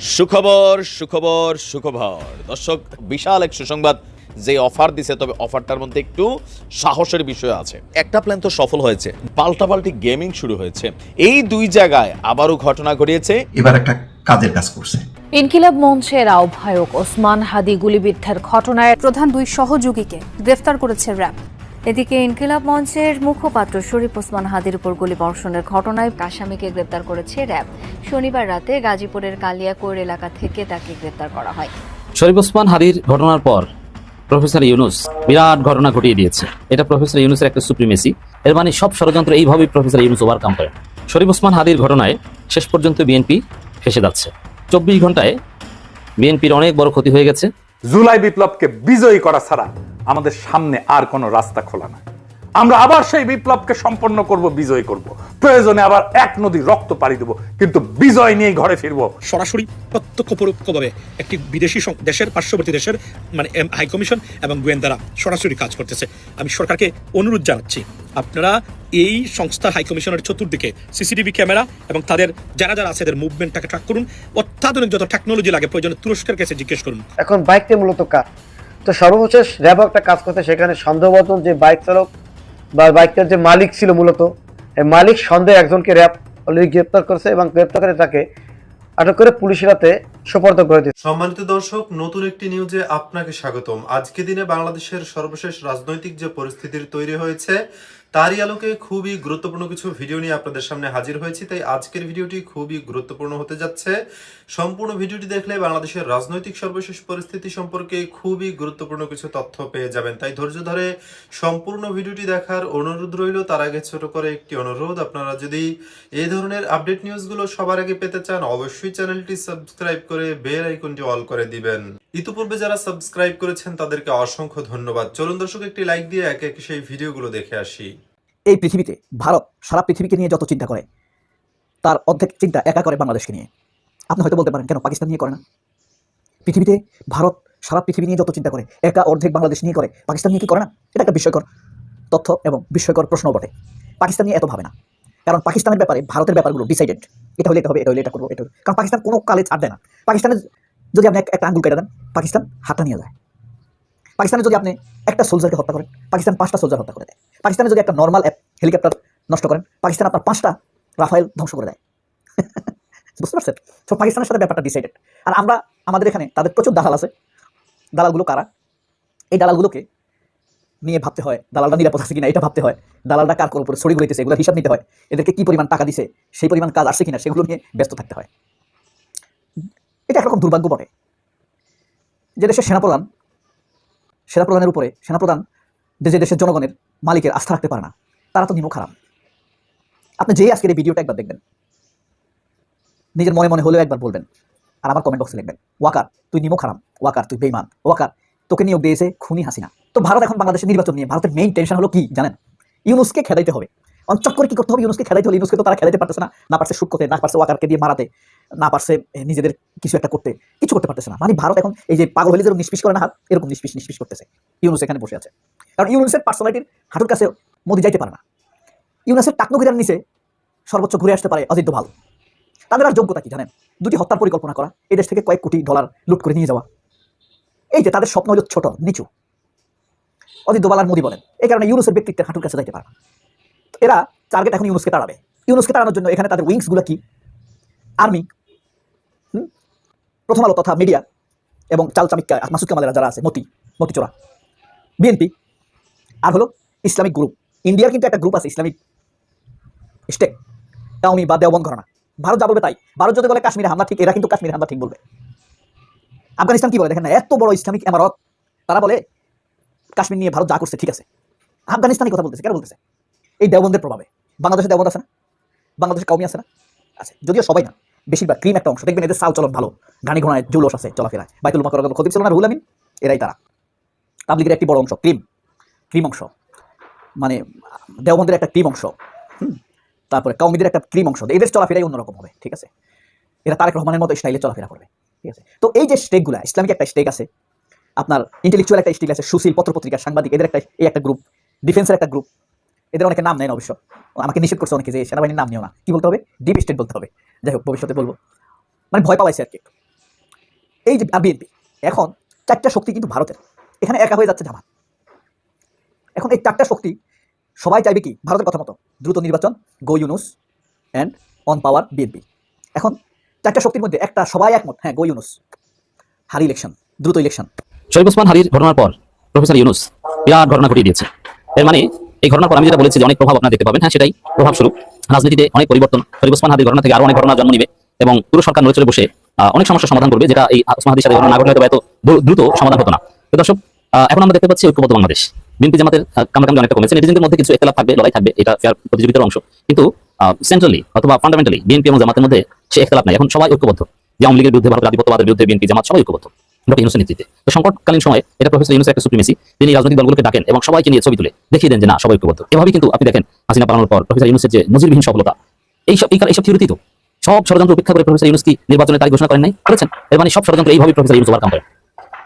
সুখবর সুখবর সুখবর। দর্শক বিশাল এক সুসংবাদ যে অফার দিছে তবে অফারটার মধ্যে একটু সাহসের বিষয় আছে। একটা প্ল্যান তো সফল হয়েছে। পাল্টাপাল্টি গেমিং শুরু হয়েছে। এই দুই জায়গায় আবারও ঘটনা ঘটিয়েছে। এবার একটা কাজের কাজ করছে। ইনকিলাব মঞ্চের আহ্বায়ক ওসমান হাদি গুলিবিদ্ধের ঘটনায় প্রধান দুই সহযোগীকে গ্রেফতার করেছে র্যাব। এদিকে ইনকিলাব মঞ্চের মুখপাত্র শরীফ ওসমান হাদির উপর গুলি বর্ষণের ঘটনায় আসামিকে গ্রেপ্তার করেছে র্যাব। শনিবার রাতে গাজীপুরের কালিয়াকৈর এলাকা থেকে তাকে গ্রেপ্তার করা হয়। শরীফ ওসমান হাদির ঘটনার পর প্রফেসর ইউনুস বিরাট ঘটনা ঘটিয়ে দিয়েছে। এটা প্রফেসর ইউনুসের একটা সুপ্রিমেসি। এর মানে সব ষড়যন্ত্র এইভাবেই প্রফেসর ইউনুস ওভারকাম করেন শরীফ ওসমান হাদির ঘটনায় শেষ পর্যন্ত বিএনপি ফেসে যাচ্ছে। চব্বিশ ঘন্টায় বিএনপির অনেক বড় ক্ষতি হয়ে গেছে। জুলাই বিপ্লবকে বিজয়ী করা ছাড়া আমাদের সামনে আর কোনো রাস্তা খোলা নাই আমরা আবার সেই বিপ্লবকে সম্পন্ন করব বিজয় করব। প্রয়োজনে আবার এক নদী রক্ত পাড়ি দেব কিন্তু বিজয় নিয়ে ঘরে ফিরবো। সরাসরি প্রত্যক্ষ পরোক্ষভাবে একটি বিদেশি দেশের পার্শ্ববর্তী দেশের মানে হাই কমিশন এবং গোয়েন্দারা সরাসরি কাজ করতেছে। আমি সরকারকে অনুরোধ জানাচ্ছি আপনারা এই সংস্থার হাই কমিশনের চতুর্দিকে সিসিটিভি ক্যামেরা এবং তাদের যারা যারা আছে তাদের মুভমেন্টটাকে ট্র্যাক করুন। অত্যাধুনিক যত টেকনোলজি লাগে প্রয়োজনে তুরস্কের কাছে জিজ্ঞেস করুন। এখন বাইকটি মূলত কাজ। তো সর্বশেষ র্যাব একটা কাজ করতে সেখানে সন্দেহভাজন যে বাইক চালক বা বাইকটার যে মালিক ছিল মূলত মালিক সন্দেহে একজনকে র্যাব অলরেডি গ্রেপ্তার করেছে এবং গ্রেপ্তার করে তাকে আটক করে পুলিশের হাতে সোপর্দ করে দিয়েছে। সম্মানিত দর্শক, নতুন একটি নিউজে আপনাকে স্বাগতম। আজকে দিনে বাংলাদেশের সর্বশেষ রাজনৈতিক যে পরিস্থিতির তৈরি হয়েছে, তারই আলোকে খুবই গুরুত্বপূর্ণ কিছু ভিডিও নিয়ে আপনাদের সামনে হাজির হয়েছি। তাই আজকের ভিডিওটি খুবই গুরুত্বপূর্ণ হতে যাচ্ছে। সম্পূর্ণ ভিডিওটি দেখলে বাংলাদেশের রাজনৈতিক সর্বশেষ পরিস্থিতি সম্পর্কে খুবই গুরুত্বপূর্ণ কিছু তথ্য পেয়ে যাবেন। তাই ধৈর্য ধরে সম্পূর্ণ ভিডিওটি দেখার অনুরোধ রইল। তার আগে ছোট করে একটি অনুরোধ, আপনারা যদি এই ধরনের আপডেট নিউজগুলো সবার আগে পেতে চান, অবশ্যই চ্যানেলটি সাবস্ক্রাইব করে বেল আইকনটি অল করে দিবেন। ইতিপূর্বে যারা সাবস্ক্রাইব করেছেন, তাদেরকে অসংখ্য ধন্যবাদ। চলুন দর্শক, একটি লাইক দিয়ে একে একে সেই ভিডিওগুলো দেখে আসি। এই পৃথিবীতে ভারত সারা পৃথিবীকে নিয়ে যত চিন্তা করে, তার অর্ধেক চিন্তা একা করে বাংলাদেশকে নিয়ে। আপনি হয়তো বলতে পারেন, কেন পাকিস্তান নিয়ে করে না? পৃথিবীতে ভারত সারা পৃথিবী নিয়ে যত চিন্তা করে, একা অর্ধেক বাংলাদেশ নিয়ে করে, পাকিস্তান নিয়ে কি করে না? এটা একটা বিস্ময়কর তথ্য এবং বিস্ময়কর প্রশ্ন বটে। পাকিস্তান নিয়ে এত ভাবে না। কারণ পাকিস্তানের ব্যাপারে ভারতের ব্যাপারগুলো ডিসাইডেড এটা হলে এটা হবে, এটা হলে এটা করব, এটা কারণ পাকিস্তান কোনো কালে ছাড় দেয় না। পাকিস্তানের যদি আপনি একটা আঙ্গুল কেটে দেন, পাকিস্তান হাতটা নিয়ে যায়। পাকিস্তানে যদি আপনি একটা সোলজারকে হত্যা করেন, পাকিস্তান পাঁচটা সোলজার হত্যা করে দেয়। পাকিস্তানে যদি একটা নর্মাল হেলিকপ্টার নষ্ট করেন, পাকিস্তান আপনার পাঁচটা রাফায়েল ধ্বংস করে দেয়। বুঝতে পারছেন? তো পাকিস্তানের সাথে ব্যাপারটা ডিসাইডেড আর আমরা, আমাদের এখানে তাদের প্রচুর দালাল আছে। দালালগুলো কারা? এই দালালগুলোকে নিয়ে ভাবতে হয় দালালটা নিরাপদ আছে কিনা, এটা ভাবতে হয় দালালটা কার উপরে ছড়ি গুলিতেছে এগুলো হিসাব নিতে হয়। এদেরকে কি পরিমাণ টাকা দিছে, সেই পরিমাণ কাজ আসছে কিনা, সেগুলো নিয়ে ব্যস্ত থাকতে হয়। এটা একরকম দুর্ভাগ্য বটে। যে দেশের সেনাপ্রধান, সেনাপ্রধানের উপরে, সেনাপ্রধান যে দেশের জনগণের মালিকের আস্থা রাখতে পারে না, তারা তো নিমো খারাপ আপনি যেই আজকের এই ভিডিওটা একবার দেখবেন নিজের মনে মনে হলেও একবার বলবেন আর আমার কমেন্ট বক্সে লিখবেন, ওয়াকার, তুই নিমো খারাপ ওয়াকার, তুই বেইমান ওয়াকার, তোকে নিয়োগ দিয়েছে খুনি হাসিনা। তো ভারত এখন বাংলাদেশের নির্বাচন নিয়ে, ভারতের মেইন টেনশন হলো কি জানেন? ইউনুসকে খেদাইতে হবে। অঞ্চক করে কি করতে হবে? ইউনুসকে খেদাইতে হলে ইউনুসকে তো তারা খেলাইতে পারতেছে না। না পারছে শুট করতে না পারছে ওয়াকারকে দিয়ে মারাতে, না পারছে নিজেদের কিছু একটা করতে, কিছু করতে পারতেছে না। মানে ভারত এখন এই যে পাগল হলে যেরকম নিষ্পিস করে না হাত, এরকম নিষ্পিস নিষ্পিস করতেছে। ইউনুস এখানে বসে আছে। কারণ ইউনুসের পার্সোনালিটির হাঁটুর কাছে মোদি যাইতে পারে না। ইউনুসের টাকনগিরার নিচে সর্বোচ্চ ঘুরে আসতে পারে অজিত দোভাল। তাদের আর যোগ্যতা কি জানেন? দুটি হত্যার পরিকল্পনা করা, এই দেশ থেকে কয়েক কোটি ডলার লুট করে নিয়ে যাওয়া। এই যে তাদের স্বপ্ন হলো ছোট, নিচু। অজিত দোভাল আর মোদি বলেন, এই কারণে ইউনুসের ব্যক্তিত্বের হাঁটুর কাছে যাইতে পারে না। এরা টার্গেট এখন ইউনুসকে তাড়াবে। ইউনুসকে তাড়ানোর জন্য এখানে তাদের উইংসগুলো কি? আর্মি প্রথম আলো তথা মিডিয়া এবং চাল চামিকা মাসুদ কামালেরা যারা আছে, মতি, মতিচোরা। বিএনপি আর হলো ইসলামিক গ্রুপ ইন্ডিয়ার কিন্তু একটা গ্রুপ আছে, ইসলামিক স্টেক টাউনি বা দেওবন ঘটনা ভারত যা বলবে তাই। ভারত যদি বলে কাশ্মীরে হামলা, ঠিক, এরা কিন্তু কাশ্মীরে হামলা, ঠিক বলবে। আফগানিস্তান কি বলে? দেখেন না, এত বড় ইসলামিক এমারত, তারা বলে কাশ্মীর নিয়ে ভারত যা করছে, ঠিক আছে। আফগানিস্তানি কথা বলতেছে, কেন বলতেছে? এই দেওবন্দের প্রভাবে। বাংলাদেশে দেওবন্দ আছে না? বাংলাদেশে কমই আছে না? আছে। যদিও সবাই না, বেশিরভাগ ক্রিম একটা অংশ। দেখবেন এদের চাল চলন ভালো। গাড়ি ঘোড়ায় জৌলস আছে, চলাফেরায়। বাইতুল মাকর খতিব ছিল না, রুহুল আমিন? এরাই তারা। তাবলিগের একটি বড় অংশ, ক্রিম। ক্রিম অংশ। মানে দেওবন্দের একটা ক্রিম অংশ। হুম। তারপরে কাউমিদের একটা ক্রিম অংশ এদের চলাফেরাই অন্যরকম হবে, ঠিক আছে? এরা তারেক রহমানের মতো স্টাইলে চলাফেরা করবে, ঠিক আছে? তো এই যে স্টেকগুলো ইসলামিক একটা স্টেক আছে, আপনার ইন্টেলেকচুয়াল একটা স্টেক আছে, সুশীল পত্রপত্রিকা সাংবাদিক, এদের একটা এই একটা গ্রুপ ডিফেন্সের একটা গ্রুপ এদের অনেকে নাম নেয় অবশ্য, আমাকে নিষেধ করছে অনেকে যে সেনাবাহিনীর নাম নিও না, কি বলতে হবে? ডিপ স্টেট বলতে হবে, যাই হোক, ভবিষ্যতে বলব মানে ভয় পাওয়াইছে আর কি এই যে বিএনপি, এখন চারটা শক্তি কিন্তু ভারতের, এখানে একা হয়ে যাচ্ছে জামাত। এখন এই চারটা শক্তি সবাই চাইবে কি? ভারতের কথা মতো। দ্রুত নির্বাচন, go Yunus and on power BNP এখন চারটা শক্তির মধ্যে একটা, সবাই একমত। হ্যাঁ গো ইউনুস। হারি ইলেকশন, দ্রুত ইলেকশন। শরীফ ওসমান হাদির ঘটনার পর প্রফেসর ইউনুস বিরাট ঘটনা ঘটিয়ে দিয়েছে। এর মানে এই ঘটনার পর আমি যেটা বলেছি যে অনেক প্রভাব আপনারা দেখতে পাবেন। হ্যাঁ সেটাই প্রভাব স্বরূপ রাজনীতিতে অনেক পরিবর্তন। শরীফ ওসমান হাদির ঘটনা থেকে আরও অনেক ঘটনা জন্ম নিবে এবং পুরো সরকার নড়ে চড়ে বসে অনেক সমস্যার সমাধান করবে যেটা এই ওসমান হাদির সাথে ঘটনা না ঘটলে হয়তো এত দ্রুত সমাধান হতো না। তো দর্শক এখন আমরা দেখতে পাচ্ছি ঐক্যবদ্ধ বাংলাদেশ। বিএনপি জামাতের কামড়াকামড়ি অনেকটা কমেছে। নেটিজেনদের মধ্যে কিছু একতলাপ থাকবে, লড়াই থাকবে, এটা ফেয়ার প্রতিযোগিতার অংশ। কিন্তু সেন্ট্রালি অথবা ফান্ডামেন্টালি বিএনপি এবং জামাতের মধ্যে সে একতলাপ নাই। এখন সবাই ঐক্যবদ্ধ। যে আওয়ামী লীগের বিরুদ্ধে ভারতের আধিপত্যবাদের বিরুদ্ধে বিএনপি জামাত সবাই ঐক্যবদ্ধ। ডক্টর ইউনুসের নেতৃত্বে। তো সংকটকালীন এটা প্রফেসর একটা সুপ্রিমেসি তিনি রাজনৈতিক দলগুলোকে ডাকেন এবং সবাইকে নিয়ে ছবি তুলে। দেখিয়ে দেন যে না, সবাই ঐক্যবদ্ধ। কিন্তু আপনি দেখেন হাসিনা পালানোর পর প্রফেসর ইউনুসের যে নজিরবিহীন সফলতা এই সব এই এইসব থিওরিতে তো। সব ষড়যন্ত্র উপেক্ষা করে প্রফেসর কি নির্বাচনের তারিখ ঘোষণা করেন নাই? করেছেন। এর মানে সব ষড়যন্ত্র এইভাবে প্রফেসর ইউনুস ওভারকাম করেন।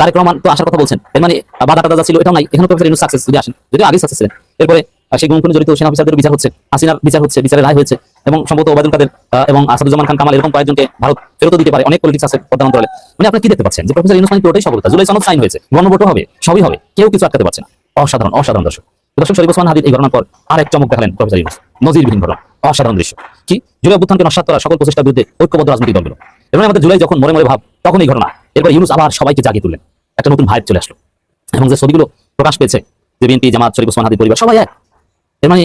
তারেক রহমান তো আসার কথা বলছেন। এর মানে বাধা ছিল, এটাও নাই। এখানে প্রফেসর ইউনুস সাকসেস যদি আসেন। যদি আগে সাকসেস ছিলেন। এরপরে সেই জড়িত সেনা অফিসারদের বিচার হচ্ছে, হাসিনার বিচার হচ্ছে বিচারের রায় হয়েছে, এবং সম্ভবত ওবায়দুল কাদের এবং আসাদুজ্জামান খান কামাল এরকম কয়েকজনকে ভারত ফেরত দিতে পারে। অনেক পলিটিক্স আছে প্রধান মানে আপনি কি দেখতে পাচ্ছেন? যে প্রফেসর ইউনুস মানে পুরোটাই সফলতা। জুলাই সনদ সাইন হয়েছে। হবে, সবই হবে। কেউ কিছু আটকাতে পারছে না। অসাধারণ অসাধারণ দর্শক। দর্শক, শরীফ ওসমান এই ঘটনার পর আর এক চমক দেখালেন প্রফেসর ইউনুস। নজিরবিহীন ঘটনা। অসাধারণ দৃশ্য। কি? জুলাই অভ্যুত্থানকে নস্বাত করা সকল প্রচেষ্টার বিরুদ্ধে ঐক্যবদ্ধ রাজনৈতিক দলগুলো। এবং আমাদের জুলাই যখন মরে মরে ভাব, তখন এই ঘটনা। এরপর ইউনুস আবার সবাইকে জাগিয়ে তুললেন। একটা নতুন ভাইব চলে আসলো। এবং যে ছবিগুলো প্রকাশ পেয়েছে, যে বিএনপি, জামাত, শরীফ ওসমান হাদির পরিবার, সবাই এক। এর মানে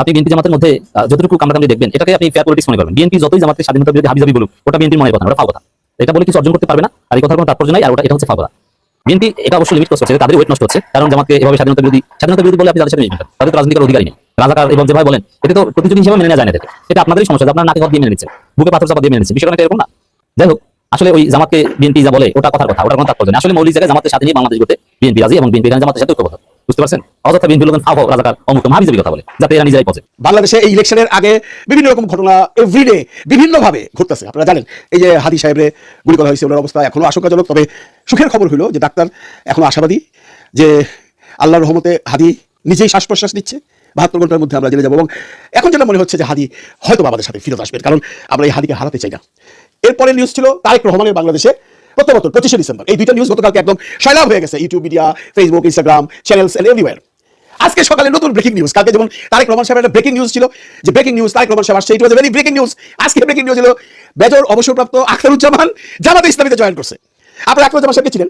আপনি বিএনপি, জামাতের মধ্যে যতটুকু কামড়াকামড়ি দেখবেন, এটাকে আপনি ফেয়ার পলিটিক্স মনে করবেন। বিএনপি যতই জামাতের স্বাধীনতা বিরোধী হাবিজাবি বলুক, ওটা বিএনপির মনে কথা ওটা ফাও কথা। এটা বলে কিছু অর্জন করতে পারবে না, আর এই কথার কোনো তাৎপর্য নাই, আর ওটা এটা হচ্ছে ফাও কথা। বিএনপি এটা অবশ্যই লিমিট করছে তাদের ওয়েট নষ্ট হচ্ছে, কারণ জামাতকে এভাবে স্বাধীনতা বিরোধী স্বাধীনতা বিরোধী বলে আপনি তাদের সাথে তাদের রাজনীতির অধিকারী নেই। রাজাকার এবং যেভাবে বলেন, এটা তো প্রতিযোগী হিসেবে মেনে না এদেরকে। এটা আপনাদেরই সমস্যা আপনারা নাকে হাত দিয়ে মেনে নিচ্ছেন। বুকে পাথর চাপা দিয়ে মেনে নিচ্ছেন। বিষয়টা এরকম না। যাই হোক আসলে ওই জামাতকে বিএনপি যা বলে, ওটা কথার কথা, ওটা কোনো তাৎপর্য আসলে মৌলিক জায়গায় জামাতের সাথে নিয়ে বাংলাদেশ করতে বিএনপি রাজি এবং বিএনপি জামাতের সাথে ঐক্যবদ্ধ। বুঝতে পারছেন? অযথা বিএনপি লোকেন ফাও রাজাকার, অমুক মহাবিজাবি কথা বলে, যাতে এরা নিজেরাই পচে বাংলাদেশে এই ইলেকশনের আগে বিভিন্ন রকম ঘটনা এভরিডে বিভিন্নভাবে ঘটতেছে। আপনারা জানেন, এই যে হাদি সাহেবরে গুলি করা হয়েছে, ওনার অবস্থা এখনও আশঙ্কাজনক। তবে সুখের খবর হলো যে ডাক্তার এখনও আশাবাদী যে আল্লাহর রহমতে হাদি নিজেই শ্বাস প্রশ্বাস নিচ্ছে। বাহাত্তর ঘণ্টার মধ্যে আমরা জেনে যাব। এবং এখন যেটা মনে হচ্ছে যে হাদি হয়তো আমাদের সাথে ফিরত আসবেন, কারণ আমরা এই হাদিকে হারাতে চাই না। এরপরে নিউজ ছিল তারেক রহমানের বাংলাদেশে প্রত্যেক পঁচিশে ডিসেম্বর। এই দুইটা নিউজ গতকালকে একদম সয়লাভ হয়ে গেছে। YouTube media Facebook Instagram channels and everywhere আজকে সকালে নতুন ব্রেকিং নিউজ কালকে যেমন তারেক রহমান সাহেবের একটা ব্রেকিং নিউজ ছিল, যে ব্রেকিং নিউজ তারেক রহমান সাহেব আসছে ভেরি ব্রেকিং নিউজ আজকে ব্রেকিং নিউজ হলো বেজর অবসরপ্রাপ্ত আখতারুজ্জামান জামাতে ইসলামীতে জয়েন করছে। আপনারা আখতারুজ্জামান সাহেবকে ছিলেন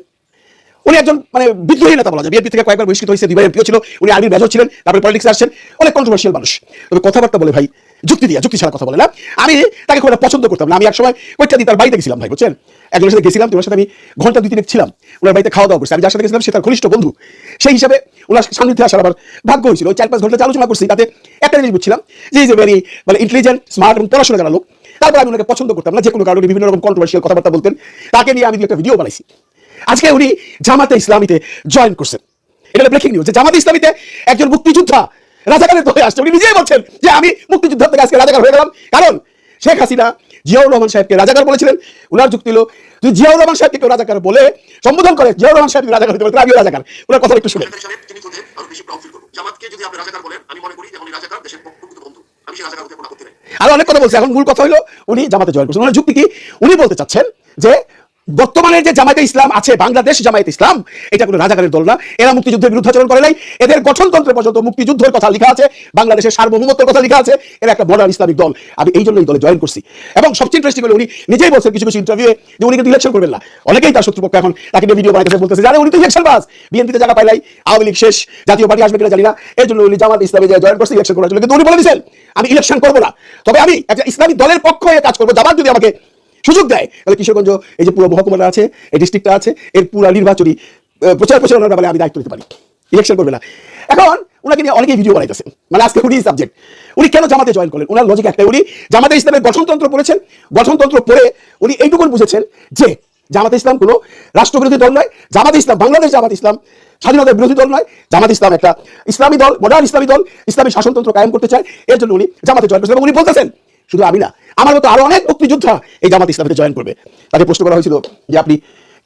উনি একজন মানে বিদ্রোহী নেতা বলা যায়। বিএনপি থেকে কয়েকবার বহিষ্কৃত হয়েছে, দুইবার এমপিও ছিল। উনি আর্মির মেজর ছিলেন, তারপরে পলিটিক্স আসছেন। অনেক কন্ট্রোভার্সিয়াল মানুষ। তবে কথাবার্তা বলে ভাই, যুক্তি দিয়া, যুক্তি ছাড়া কথা বলে না। আমি তাকে খুব পছন্দ করতাম না। আমি একসময় কয়েকটা দিন তার বাড়িতে গেছিলাম ভাই, বুঝছেন? একজনের সাথে গেছিলাম তোমার সাথে আমি ঘণ্টা দুই তিনেক ছিলাম। ওনার বাড়িতে খাওয়া দাওয়া করছি। আমি যার সাথে গেছিলাম, সে তার ঘনিষ্ঠ বন্ধু। সেই হিসাবে ওনার সান্নিধ্যে আসার আবার ভাগ্য হয়েছিল। চার পাঁচ ঘণ্টা আলোচনা করছি, তাতে একটা জিনিস বুঝছিলাম যে ইজ এ ভেরি মানে ইন্টেলিজেন্ট স্মার্ট এবং পড়াশোনা জানা লোক। তারপর আমি ওনাকে পছন্দ করতাম না, যে কোনো কারণে বিভিন্ন রকম কন্ট্রোভার্সিয়াল কথাবার্তা বলতেন। তাকে নিয়ে আমি একটা ভিডিও বানাইছি। আজকে উনি জামাতে ইসলামীতে জয়েন করছেন। এটা ব্রেকিং নিউজ যে জামাতে ইসলামীতে একজন মুক্তিযোদ্ধা রাজাকারের হয়ে আসছে। উনি নিজেই বলছেন যে আমি মুক্তিযুদ্ধ থেকে আজকে রাজাকার হয়ে গেলাম। কারণ শেখ হাসিনা জিয়াউর রহমান সাহেবকে রাজাকার বলেছিলেন। উনার যুক্তি হলো যদি জিয়াউর রহমান সাহেবকে কেউ রাজাকার বলে সম্বোধন করে জিয়াউর রহমান সাহেব রাজাকার হতে পারে আমিও রাজাকার। ওনার কথা একটু শুনে আরও অনেক কথা বলছে। এখন মূল কথা হলো উনি জামাতে জয়েন করছেন। ওনার যুক্তি কি? উনি বলতে চাচ্ছেন যে বর্তমানে যে জামায়াতে ইসলাম আছে, বাংলাদেশ জামায়াতে ইসলাম, এটা কোনো রাজাকারের দল না। এরা মুক্তিযুদ্ধের বিরুদ্ধাচরণ করে নাই। এদের গঠনতন্ত্রে পর্যন্ত মুক্তিযুদ্ধের কথা লেখা আছে, বাংলাদেশের সার্বভৌমত্বের কথা লেখা আছে। এরা একটা মডার্ন ইসলামিক দল। আমি এই জন্য এই দলে জয়েন করছি। এবং সবচেয়ে ইন্টারেস্টিং হলো উনি নিজেই বলছেন কিছু কিছু ইন্টারভিউ যে উনি কিন্তু ইলেকশন করবেন না। অনেকেই তার শত্রুপক্ষ এখন তাকে নিয়ে ভিডিও বানাইতেছে, বলতেছে জানে উনি তো ইলেকশন বাস বিএনপিতে জায়গা পাইলাই আওয়ামী লীগ শেষ, জাতীয় পার্টি আসবে কিনা জানি না। এই জন্য উনি জামাত ইসলামে জয়েন করছে ইলেকশন করার জন্য কিন্তু উনি বলে দিয়েছেন, আমি ইলেকশন করব না। তবে আমি একটা ইসলামিক দলের পক্ষ হয়ে কাজ করব। জামাত যদি আমাকে সুযোগ দেয়। তাহলে কিশোরগঞ্জ, এই যে পুরো মহকুমাটা আছে, এই ডিস্ট্রিক্টটা আছে, এর পুরো নির্বাচনী প্রচার প্রচারণার ব্যাপারে আমি দায়িত্ব নিতে পারি। ইলেকশন করবে না। এখন ওনাকে নিয়ে অনেকেই ভিডিও বানাইতেছে। মানে আজকে উনি সাবজেক্ট উনি কেন জামাতে জয়েন করলেন? ওনার লজিক একটাই। উনি জামাতে ইসলামের গঠনতন্ত্র পড়েছেন। গঠনতন্ত্র পড়ে উনি এইটুকুন বুঝেছেন যে জামাতে ইসলাম কোনো রাষ্ট্রবিরোধী দল নয়। জামাতে ইসলাম, বাংলাদেশ জামাত ইসলাম স্বাধীনতার বিরোধী দল নয়। জামাত ইসলাম একটা ইসলামী দল মডার্ন ইসলামী দল, ইসলামী শাসনতন্ত্র কায়েম করতে চায়। এর জন্য উনি জামাতে জয়েন করেছেন এবং উনি বলতেছেন, শুধু আমি না আমার মতো আরও অনেক মুক্তিযোদ্ধা এই জামাত ইসলামীতে জয়েন করবে। তাকে প্রশ্ন করা হয়েছিল যে আপনি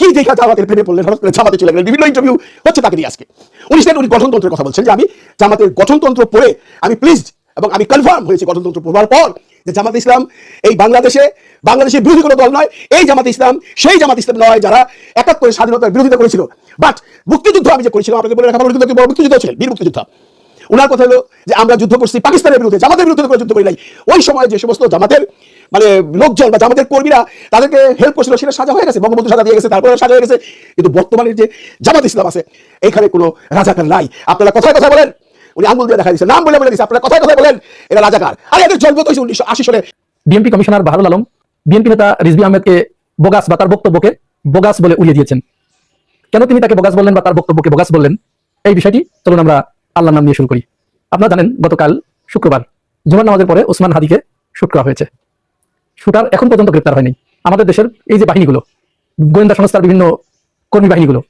কি দেখা জামাতের প্রেমে পড়লেন? হঠাৎ করে জামাতে চলে গেলেন। বিভিন্ন ইন্টারভিউ হচ্ছে তাকে নিয়ে আজকে। উনি সেটা উনি গঠনতন্ত্রের কথা বলছেন যে আমি জামাতের গঠনতন্ত্র পড়ে আমি প্লিজ এবং আমি কনফার্ম হয়েছি গঠনতন্ত্র পড়ার পর যে জামাত ইসলাম এই বাংলাদেশে বাংলাদেশের বিরোধী কোনো দল নয়, এই জামাত ইসলাম, সেই জামাত ইসলাম নয় যারা একাত্তরের স্বাধীনতার বিরোধিতা করেছিল। বাট মুক্তিযুদ্ধ আমি যে করেছিলাম, আপনাদের বলে রাখা আমার বড় মুক্তিযুদ্ধ ছিলেন? বীর মুক্তিযোদ্ধা। ওনার কথা হলো যে আমরা যুদ্ধ করছি, পাকিস্তানের বিরুদ্ধে, জামাতের বিরুদ্ধে করে যুদ্ধ করি নাই। ওই সময় যে সমস্ত জামাতের মানে লোকজন বা জামাতের কর্মীরা তাদেরকে হেল্প করছিল, সেটা সাজা হয়ে গেছে, বঙ্গবন্ধু সাজা দিয়ে গেছে, তারপরে সাজা হয়ে গেছে। কিন্তু বর্তমানে যে জামাত ইসলাম আছে, এখানে কোনো রাজাকার নাই। আপনারা কথায় কথা বলেন, উনি আঙ্গুল দিয়ে দেখা দিচ্ছে নাম বলে বলে দিচ্ছে আপনারা কথায় কথা বলেন, এরা রাজাকার। আরে এদের জন্ম তো উনিশশো আশি সালে। BNP commissioner Baharul Alam, BNP নেতা রিজভি আহমেদকে বোগাস বা তার বক্তব্যকে বোগাস বলে উড়িয়ে দিয়েছেন। কেন তিনি তাকে বোগাস বললেন বা তার বক্তব্যকে বোগাস বললেন? এই বিষয়টি চলুন আমরা আল্লাহর নাম নিয়ে শুরু করি। আপনারা জানেন, গতকাল শুক্রবার জুমার নামাজের পরে ওসমান হাদিকে শুট করা হয়েছে। শুটার এখন পর্যন্ত গ্রেপ্তার হয়নি। আমাদের দেশের এই যে বাহিনীগুলো, গোয়েন্দা সংস্থার বিভিন্ন কর্মী বাহিনীগুলো,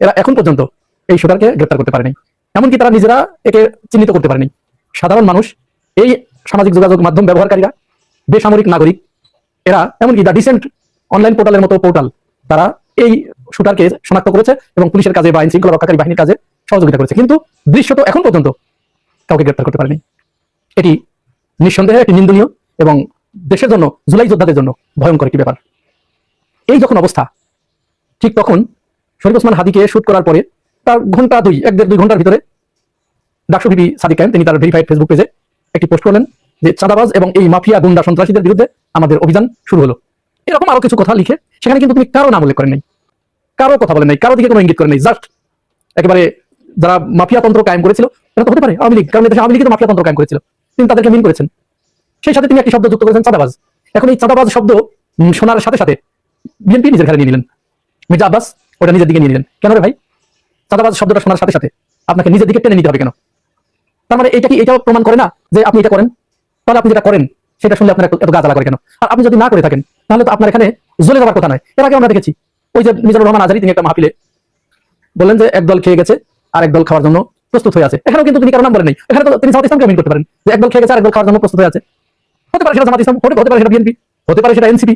এরা এখন পর্যন্ত এই শুটারকে গ্রেপ্তার করতে পারেনি। এমনকি তারা নিজেরা একে চিহ্নিত করতে পারেনি। সাধারণ মানুষ, এই সামাজিক যোগাযোগ মাধ্যম ব্যবহারকারীরা, বেসামরিক নাগরিক, এরা এমনকি দ্য ডিসেন্ট অনলাইন পোর্টালের মতো পোর্টাল, তারা এই শুটারকে শনাক্ত করেছে এবং পুলিশের কাজে বা আইন শৃঙ্খলা রক্ষাকারী বাহিনীর কাজে সহযোগিতা করেছে। কিন্তু দৃশ্যত এখন পর্যন্ত কাউকে গ্রেপ্তার করতে পারেনি। এটি নিঃসন্দেহে একটি নিন্দনীয় এবং দেশের জন্য, জুলাই যোদ্ধাদের জন্য ভয়ঙ্কর একটি ব্যাপার। এই যখন অবস্থা, ঠিক তখন শরীফ ওসমান হাদিকে শুট করার পরে তার ঘণ্টা দুই, এক দেড় দুই ঘণ্টার ভিতরে ডাকসু বিবি সাদিক কায়েম তিনি তার ভেরিফাইড ফেসবুক পেজে একটি পোস্ট করলেন যে, চাঁদাবাজ এবং এই মাফিয়া গুন্ডা সন্ত্রাসীদের বিরুদ্ধে আমাদের অভিযান শুরু হলো। এরকম আরও কিছু কথা লিখে, সেখানে কিন্তু তিনি কারও নাম উল্লেখ করেন নাই। কারও কথা বলেন নাই, কারও দিকে কোনো ইঙ্গিত করেন নাই জাস্ট একেবারে যারা মাফিয়া তন্ত্র কায়েম করেছিল এটা তো হতে পারে, আওয়ামী লীগ। কারণ দেশে আওয়ামী লীগ তো মাফিয়া তন্ত্র কায়েম করেছিল। তিনি তাদেরকে মিন করেছেন। সেই সাথে তিনি একটি শব্দ যুক্ত করেছেন, চাঁদাবাজ। এখন এই চাঁদাবাজ শব্দ শোনার সাথে সাথে বিএনপি নিজের ঘরে নিয়ে নিলেন। মির্জা আব্বাস ওটা নিজের দিকে নিয়ে নিলেন। কেন রে ভাই? চাঁদাবাজ শব্দটা শোনার সাথে সাথে আপনাকে নিজের দিকে টেনে নিতে হবে কেন? তার মানে এটা কি এটাও প্রমাণ করে না যে আপনি এটা করেন? তাহলে আপনি যেটা করেন, সেটা শুনলে আপনার এত গাজালা করে কেন? আর আপনি যদি না করে থাকেন, তাহলে তো আপনার এখানে জ্বলে যাওয়ার কথা নয়। এর আগে আমরা দেখেছি। ওই যে মিজানুর রহমান আজারি, তিনি একটা মাহফিলে বললেন যে, একদল খেয়ে গেছে আর একদল খাওয়ার জন্য প্রস্তুত হয়ে আছে। এখানেও কিন্তু তিনি কারও নাম বলেন নাই। এখানে তো তিনি জামাত ইসলামকে মিন করতে পারেন। যে একদল খেয়ে গেছে আর একদল খাওয়ার জন্য প্রস্তুত হয়ে আছে। হতে পারে সেটা জামাত ইসলাম, হতে পারে সেটা বিএনপি, হতে পারে সেটা এনসিপি।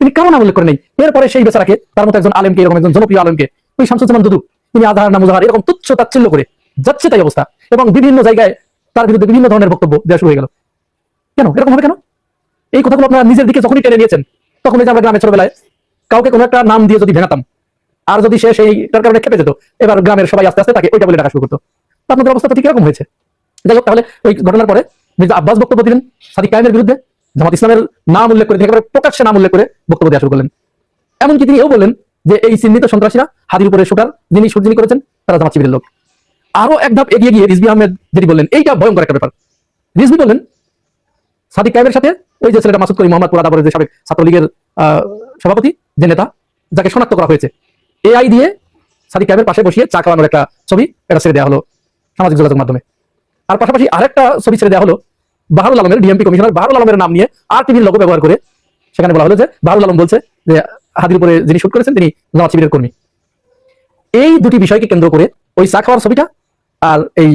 তিনি কারও নাম উল্লেখ করেন নাই। এরপরে সেই বেচারাকে, তার মতো একজন আলেমকে, এরকম একজন জনপ্রিয় আলেমকে, ওই শামসুজ্জামান দুদু, তিনি আধার নাম মুজাহার এরকম তুচ্ছ তাচ্ছিল্য করে যাচ্ছে তাই অবস্থা। এবং বিভিন্ন জায়গায় তার বিরুদ্ধে বিভিন্ন ধরনের বক্তব্য দেওয়া শুরু হয়ে গেল। কেন? এরকম হবে কেন? এই কথাগুলো আপনারা নিজের দিকে যখনই টেনে নিয়েছেন তখন এই যে আমরা গ্রামে ছোটবেলায় কাউকে কোনো একটা নাম দিয়ে যদি ভেঙাতাম আর যদি সে সেইটার কারণে খেপে যেত, এবার গ্রামের সবাই আস্তে আস্তে তাকে ওইটা বলে ডাকা শুরু করতো। আপনাদের অবস্থা ঠিক এরকম হয়েছে। যাই হোক, তাহলে ওই ঘটনার পরে মির্জা আব্বাস বক্তব্য দিলেন সাদিক কায়েমের বিরুদ্ধে, জামাত ইসলামের নাম উল্লেখ করে, একেবারে প্রকাশ্যে নাম উল্লেখ করে বক্তব্য দেওয়া শুরু করলেন। এমনকি তিনি এও বললেন যে এই চিহ্নিত সন্ত্রাসীরা হাদির উপরে শুটার যিনি সুরজিনী করেছেন, তারা জামাত শিবিরের লোক। আরও এক ধাপ এগিয়ে গিয়ে রিজবি আহমেদ যেটি বললেন, এইটা ভয়ঙ্কর একটা ব্যাপার। রিজবি বললেন, সাদিক কায়েমের সাথে ওই যে ছেলেটা মাসুদ করি মোহাম্মদ পুরাদা যে সাবেক ছাত্রলীগের সভাপতি, যে নেতা, যাকে শনাক্ত করা হয়েছে এআই দিয়ে সাদিক কায়েমের পাশে বসিয়ে চা খাওয়ানোর একটা ছবি এটা ছেড়ে দেওয়া হলো সামাজিক যোগাযোগ মাধ্যমে। আর পাশাপাশি আরেকটা ছবি ছেড়ে দেওয়া হলো বাহারুল আলমের ডিএমপি কমিশনার। বাহারুল আলমের নাম নিয়ে আর টিভির লোগো ব্যবহার করে সেখানে বলা হলো যে বাহারুল আলম বলছে যে হাদির উপরে যিনি শুট করেছেন তিনি জামাত শিবিরের কর্মী। এই দুটি বিষয়কে কেন্দ্র করে ওই চা খাওয়ার ছবিটা আর এই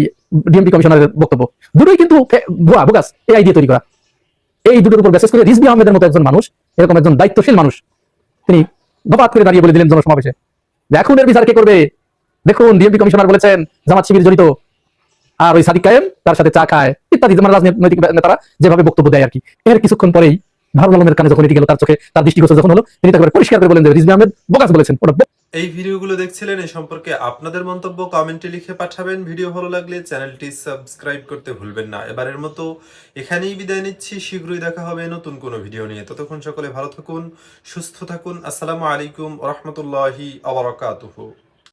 ডিএমপি কমিশনারের বক্তব্য। দুটোই কিন্তু ভুয়া, বোগাস এআই দিয়ে তৈরি করা। এই দুটোর উপর বিশেষ করে রিজবি আহমেদের মতো একজন মানুষ, এরকম একজন দায়িত্বশীল মানুষ, তিনি গপাত করে দাঁড়িয়ে বলে দিলেন জনসমাবেশে। এখন এর বিচার কে করবে? দেখুন ডিএমপি কমিশনার বলেছেন, জামাত শিবির জড়িত। আর ওই সাদিক কায়েম তার সাথে চা খায়, ইত্যাদি। রাজনৈতিক নেতারা যেভাবে বক্তব্য দেয় আর কি। এর কিছুক্ষণ পরেই আলমের কানে যখন এটি গেল, তার চোখে তার দৃষ্টিগোচর যখন হলো, তিনি তাকে পরিষ্কার করে বলেন যে রিজবি আহমেদ বোগাস বলেছেন এই ভিডিওগুলো দেখছিলেন এই সম্পর্কে আপনাদের মন্তব্য কমেন্টে লিখে পাঠাবেন। ভিডিও ভালো লাগলে চ্যানেলটি সাবস্ক্রাইব করতে ভুলবেন না। এবারের মতো এখানেই বিদায় নিচ্ছি। শীঘ্রই দেখা হবে নতুন কোনো ভিডিও নিয়ে। ততক্ষণ সকলে ভালো থাকুন, সুস্থ থাকুন। আসসালামু আলাইকুম রহমতুল্লাহি আবরাকাতুহু